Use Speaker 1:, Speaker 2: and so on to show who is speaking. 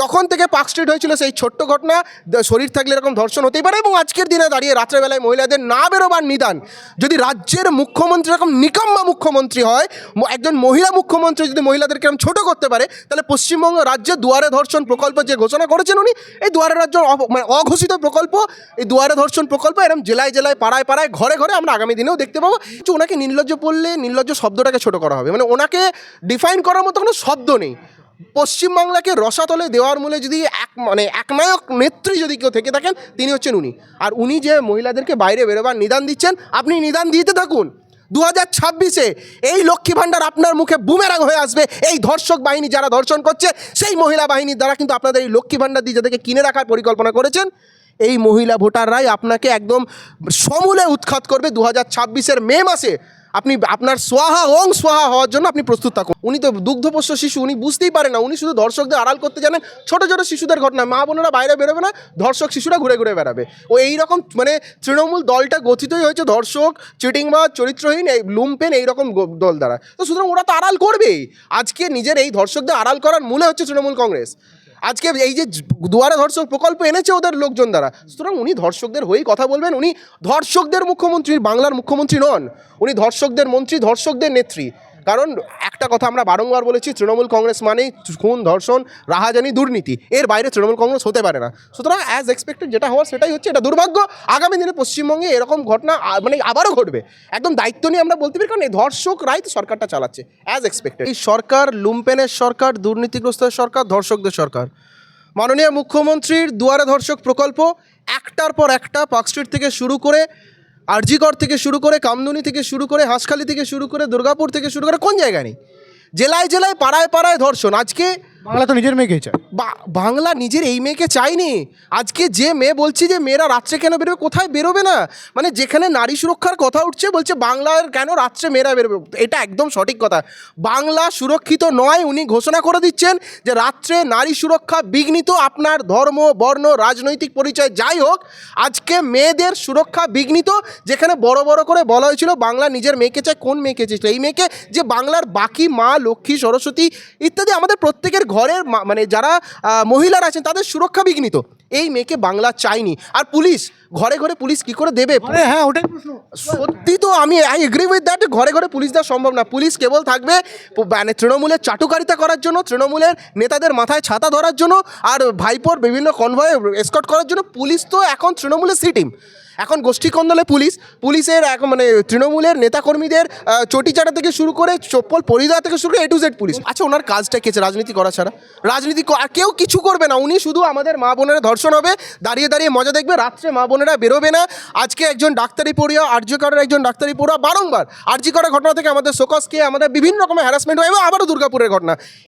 Speaker 1: যখন থেকে park street হয়েছিল সেই ছোট্ট ঘটনা শরীর থাকলে এরকম ধর্ষণ হতেই পারে এবং আজকের দিনে দাঁড়িয়ে রাত্রেবেলায় মহিলাদের না বেরোবার নিদান। যদি রাজ্যের মুখ্যমন্ত্রী এরকম নিকাম্মা মুখ্যমন্ত্রী হয় একজন মহিলা মুখ্যমন্ত্রী যদি মহিলাদেরকে এরকম ছোট করতে পারে, তাহলে পশ্চিমবঙ্গ রাজ্যে দুয়ারে ধর্ষণ প্রকল্প যে ঘোষণা করেছেন উনি, এই দুয়ারে রাজ্য মানে অঘোষিত প্রকল্প, এই দুয়ারে ধর্ষণ প্রকল্প এরকম জেলায় জেলায়, পাড়ায় পাড়ায়, ঘরে ঘরে আমরা আগামী দিনেও দেখতে পাবো। যে ওনাকে নির্লজ্জ পড়লে নির্লজ্জ শব্দটাকে ছোট করা হবে। মানে ওনাকে ডিফাইন করার মতো কোনো শব্দ নেই। পশ্চিমবাংলাকে রসাতলে দেওয়ার মূলে যদি এক মানে একনায়ক নেত্রী যদি কেউ থেকে থাকেন, তিনি হচ্ছেন উনি। আর উনি যে মহিলাদেরকে বাইরে বেরোবার নিদান দিচ্ছেন, আপনি নিদান দিতে থাকুন। দু হাজার ছাব্বিশে এই লক্ষ্মী ভাণ্ডার আপনার মুখে বুমেরাং হয়ে আসবে। এই ধর্ষক বাহিনী যারা ধর্ষণ করছে, সেই মহিলা বাহিনীর দ্বারা কিন্তু আপনাদের এই লক্ষ্মী ভাণ্ডার দিয়ে যাদেরকে কিনে রাখার পরিকল্পনা করেছেন, এই মহিলা ভোটাররাই আপনাকে একদম সমূলে উৎখাত করবে। দু হাজার ছাব্বিশের মে মাসে আপনি আপনার সোয়াহা ওং সোয়াহা হওয়ার জন্য আপনি প্রস্তুত থাকুন। উনি তো দুগ্ধপোষ্য শিশু, উনি বুঝতেই পারে না। উনি শুধু দর্শকদের আড়াল করতে জানেন। ছোট ছোট শিশুদের ঘটনা। মা বোনেরা বাইরে বেরোবে না ধর্ষক শিশুরা ঘুরে ঘুরে বেড়াবে। ও এইরকম মানে তৃণমূল দলটা গঠিতই হয়েছে ধর্ষক চিটিংবাজ, চরিত্রহীন, এই লুম্পেন, এইরকম দল দ্বারা। তো সুতরাং ওরা তো আড়াল করবেই। আজকে নিজের এই ধর্ষকদের আড়াল করার মূলে হচ্ছে তৃণমূল কংগ্রেস। আজকে এই যে দুয়ারে ধর্ষক প্রকল্প এনেছে ওদের লোকজন দ্বারা। সুতরাং উনি ধর্ষকদের হয়েই কথা বলবেন। উনি ধর্ষকদের মুখ্যমন্ত্রী, বাংলার মুখ্যমন্ত্রী নন। উনি ধর্ষকদের মন্ত্রী, ধর্ষকদের নেত্রী। কারণ একটা কথা আমরা বারংবার বলেছি, তৃণমূল কংগ্রেস মানেই খুন, ধর্ষণ, রাহাজানি, দুর্নীতি। এর বাইরে তৃণমূল কংগ্রেস হতে পারে না। সুতরাং অ্যাজ এক্সপেক্টেড যেটা হওয়ার সেটাই হচ্ছে এটা দুর্ভাগ্য। আগামী দিনে পশ্চিমবঙ্গে এরকম ঘটনা মানে আবারও ঘটবে। একদম দায়িত্ব নিয়ে আমরা বলতে পারি, কারণ এই ধর্ষক তো সরকারটা চালাচ্ছে অ্যাজ এক্সপেক্টেড এই সরকার, লুম্পেনের সরকার, দুর্নীতিগ্রস্তের সরকার, ধর্ষকদের সরকার। মাননীয় মুখ্যমন্ত্রীর দুয়ারে ধর্ষক প্রকল্প, একটার পর একটা পার্ক স্ট্রিট থেকে শুরু করে আরজিগড় থেকে শুরু করে কামদুনি থেকে শুরু করে হাঁসখালি থেকে শুরু করে দুর্গাপুর থেকে শুরু করে কোন জায়গায় নেই? জেলায় জেলায়, পাড়ায় পাড়ায় ধর্ষণ। আজকে
Speaker 2: বাংলা তো নিজের মেয়েকেই চায়।
Speaker 1: বাংলা নিজের এই মেয়েকে চাইনি আজকে যে মেয়ে বলছে যে মেয়েরা রাত্রে কেন বেরোবে, কোথায় বেরোবে না? মানে যেখানে নারী সুরক্ষার কথা উঠছে, বলছে বাংলার কেন রাত্রে মেয়েরা বেরোবে? এটা একদম সঠিক কথা। বাংলা সুরক্ষিত নয়, উনি ঘোষণা করে দিচ্ছেন যে রাত্রে নারী সুরক্ষা বিঘ্নিত আপনার ধর্ম, বর্ণ, রাজনৈতিক পরিচয়, যাই হোক, আজকে মেয়েদের সুরক্ষা বিঘ্নিত, যেখানে বড় বড় করে বলা হয়েছিল বাংলা নিজের মেয়েকে চায়, কোন মেয়েকে চেয়েছিল এই মেয়েকে যে বাংলার বাকি মা, লক্ষ্মী, সরস্বতী ইত্যাদি আমাদের প্রত্যেকের ঘরের মানে যারা মহিলারা আছেন তাদের সুরক্ষা বিঘ্নিত। এই মেয়েকে বাংলা চাইনি। আর পুলিশ ঘরে ঘরে পুলিশ কি করে দেবে?
Speaker 2: হ্যাঁ ওটাই
Speaker 1: সত্যি তো আমি আই এগ্রি উইথ দ্যাট ঘরে ঘরে পুলিশ দেওয়া সম্ভব না। পুলিশ কেবল থাকবে মানে তৃণমূলের চাটুকারিতা করার জন্য তৃণমূলের নেতাদের মাথায় ছাতা ধরার জন্য আর ভাইপোর বিভিন্ন কনভয়ে এসকট করার জন্য পুলিশ তো এখন তৃণমূলের সি টিম এখন গোষ্ঠী কন্দলে পুলিশ পুলিশের এখন মানে তৃণমূলের নেতাকর্মীদের আহ, চটি চাটা থেকে শুরু করে চপ্পল পরিধা থেকে শুরু করে এ টু জেড পুলিশ। আচ্ছা ওনার কাজটা কি আছে? রাজনীতি করা ছাড়া। রাজনীতি আর কেউ কিছু করবে না। উনি শুধু আমাদের মা বোনেরা ধর্ষণ হবে। দাঁড়িয়ে দাঁড়িয়ে মজা দেখবে। রাত্রে মা বোনেরা বেরোবে না। আজকে একজন ডাক্তারি পড়ুয়া আর্যকরের একজন ডাক্তারি পড়ুয়া বারংবার। আর্যকরের ঘটনা থেকে আমাদের শোকসকে আমাদের বিভিন্ন রকমের হ্যারাসমেন্ট হয় এবং আবারও দুর্গাপুরের ঘটনা।